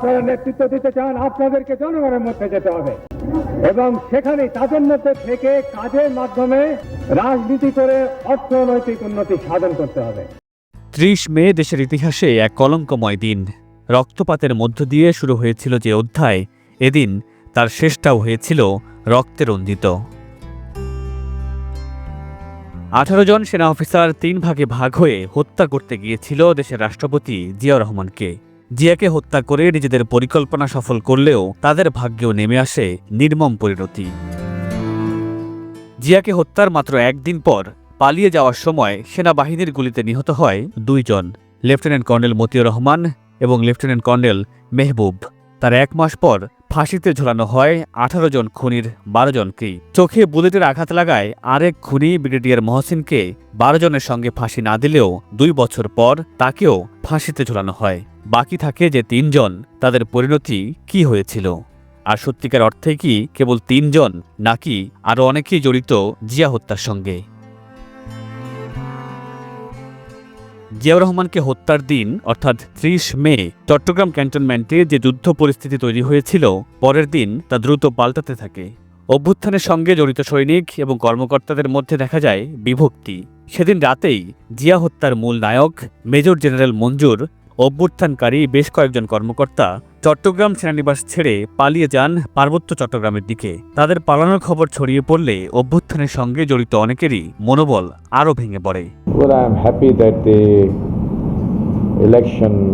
আপনারা নেতৃত্ব দিতে চান, আপনাদেরকে জনগণের মধ্যে যেতে হবে। এবং সেখানে তাদের মধ্যে থেকে কাজের মাধ্যমে রাজনীতি করে অর্থনৈতিক উন্নতি সাধন করতে হবে। ত্রিশ মে দেশের ইতিহাসে এক কলঙ্কময় দিন। রক্তপাতের মধ্য দিয়ে শুরু হয়েছিল যে অধ্যায়, এদিন তার শেষটাও হয়েছিল রক্তে রঞ্জিত। আঠারো জন সেনা অফিসার তিন ভাগে ভাগ হয়ে হত্যা করতে গিয়েছিল দেশের রাষ্ট্রপতি জিয়াউর রহমানকে। জিয়াকে হত্যা করে নিজেদের পরিকল্পনা সফল করলেও তাদের ভাগ্যেও নেমে আসে নির্মম পরিণতি। জিয়াকে হত্যার মাত্র একদিন পর পালিয়ে যাওয়ার সময় সেনাবাহিনীর গুলিতে নিহত হয় দুইজন, লেফটেন্যান্ট কর্নেল মতিউর রহমান এবং লেফটেন্যান্ট কর্নেল মেহবুব। তার এক মাস পর ফাঁসিতে ঝোলানো হয় আঠারো জন খুনির বারো জনকেই চোখে বুলেটের আঘাত লাগায় আরেক খুনি ব্রিগেডিয়ার মহসিনকে বারো জনের সঙ্গে ফাঁসি না দিলেও দুই বছর পর তাকেও ফাঁসিতে ঝোলানো হয়। বাকি থাকে যে তিনজন, তাদের পরিণতি কি হয়েছিল? আর সত্যিকার অর্থে কি কেবল তিনজন, নাকি আরও অনেকেই জড়িত জিয়া হত্যার সঙ্গে? জিয়াউর রহমানকে হত্যার দিন, অর্থাৎ ত্রিশ মে, চট্টগ্রাম ক্যান্টনমেন্টে যে যুদ্ধ পরিস্থিতি তৈরি হয়েছিল, পরের দিন তা দ্রুত পাল্টাতে থাকে। অভ্যুত্থানের সঙ্গে জড়িত সৈনিক এবং কর্মকর্তাদের মধ্যে দেখা যায় বিভক্তি। সেদিন রাতেই জিয়া হত্যার মূল নায়ক, মেজর জেনারেল মঞ্জুর অভ্যুত্থানকারী বেশ কয়েকজন কর্মকর্তা চট্টগ্রাম সেনানিবাস ছেড়ে পালিয়ে যান পার্বত্য চট্টগ্রামের দিকে। তাদের পালানোর খবর ছড়িয়ে পড়লে অভ্যুত্থানের সঙ্গে জড়িত অনেকেরই মনোবল আরও ভেঙে পড়ে।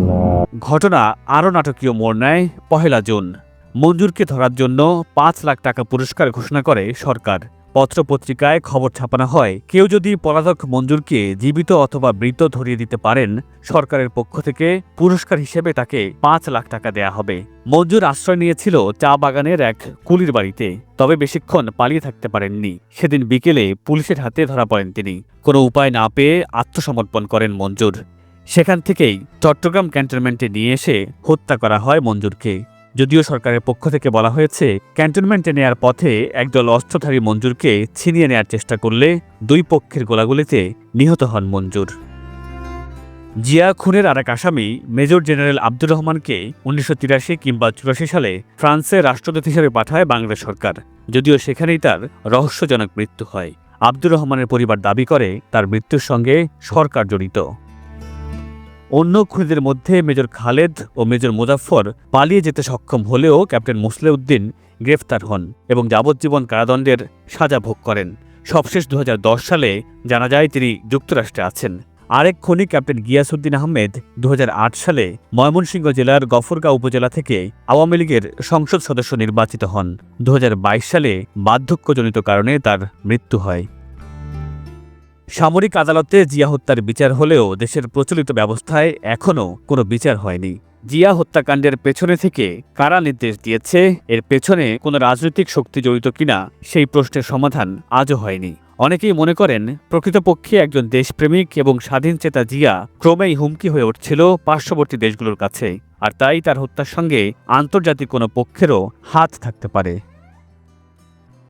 Uh, ঘটনা আরও নাটকীয় মোড় নেয় পহেলা জুন। মঞ্জুরকে ধরার জন্য পাঁচ লাখ টাকা পুরস্কার ঘোষণা করে সরকার। পত্রপত্রিকায় খবর ছাপানো হয়। কেউ যদি পলাতক মঞ্জুরকে জীবিত অথবা মৃত ধরিয়ে দিতে পারেন, সরকারের পক্ষ থেকে পুরস্কার হিসেবে তাকে পাঁচ লাখ টাকা দেয়া হবে। মঞ্জুর আশ্রয় নিয়েছিল চা বাগানের এক কুলির বাড়িতে, তবে বেশিক্ষণ পালিয়ে থাকতে পারেননি। সেদিন বিকেলে পুলিশের হাতে ধরা পড়েন তিনি। কোনো উপায় না পেয়ে আত্মসমর্পণ করেন মঞ্জুর। সেখান থেকেই চট্টগ্রাম ক্যান্টনমেন্টে নিয়ে এসে হত্যা করা হয় মঞ্জুরকে। যদিও সরকারের পক্ষ থেকে বলা হয়েছে, ক্যান্টনমেন্টে নেয়ার পথে একদল অস্ত্রধারী মঞ্জুরকে ছিনিয়ে নেয়ার চেষ্টা করলে দুই পক্ষের গোলাগুলিতে নিহত হন মঞ্জুর। জিয়া খুনের আর এক আসামি, মেজর জেনারেল আব্দুর রহমানকে উনিশশো তিরাশি কিংবা চুরাশি সালে ফ্রান্সের রাষ্ট্রদূত হিসেবে পাঠায় বাংলাদেশ সরকার। যদিও সেখানেই তার রহস্যজনক মৃত্যু হয়। আব্দুর রহমানের পরিবার দাবি করে, তার মৃত্যুর সঙ্গে সরকার জড়িত। অন্য খুনিদের মধ্যে মেজর খালেদ ও মেজর মুজাফফর পালিয়ে যেতে সক্ষম হলেও ক্যাপ্টেন মুসলেউদ্দিন গ্রেফতার হন এবং যাবজ্জীবন কারাদণ্ডের সাজা ভোগ করেন। সবশেষ দুহাজার দশ সালে জানা যায় তিনি যুক্তরাষ্ট্রে আছেন। আরেক খনি ক্যাপ্টেন গিয়াসুদ্দিন আহমেদ দু হাজার আট সালে ময়মনসিংহ জেলার গফরগাঁও উপজেলা থেকে আওয়ামী লীগের সংসদ সদস্য নির্বাচিত হন। দু হাজার বাইশ সালে বার্ধক্যজনিত কারণে তার মৃত্যু হয়। সামরিক আদালতে জিয়া হত্যার বিচার হলেও দেশের প্রচলিত ব্যবস্থায় এখনও কোনো বিচার হয়নি। জিয়া হত্যাকাণ্ডের পেছনে থেকে কারা নির্দেশ দিয়েছে? এর পেছনে কোনো রাজনৈতিক শক্তি জড়িত কিনা? সেই প্রশ্নের সমাধান আজও হয়নি। অনেকেই মনে করেন, প্রকৃতপক্ষে একজন দেশপ্রেমিক এবং স্বাধীনচেতা জিয়া ক্রমেই হুমকি হয়ে উঠছিল পার্শ্ববর্তী দেশগুলোর কাছে। আর তাই তার হত্যার সঙ্গে আন্তর্জাতিক কোনো পক্ষেরও হাত থাকতে পারে।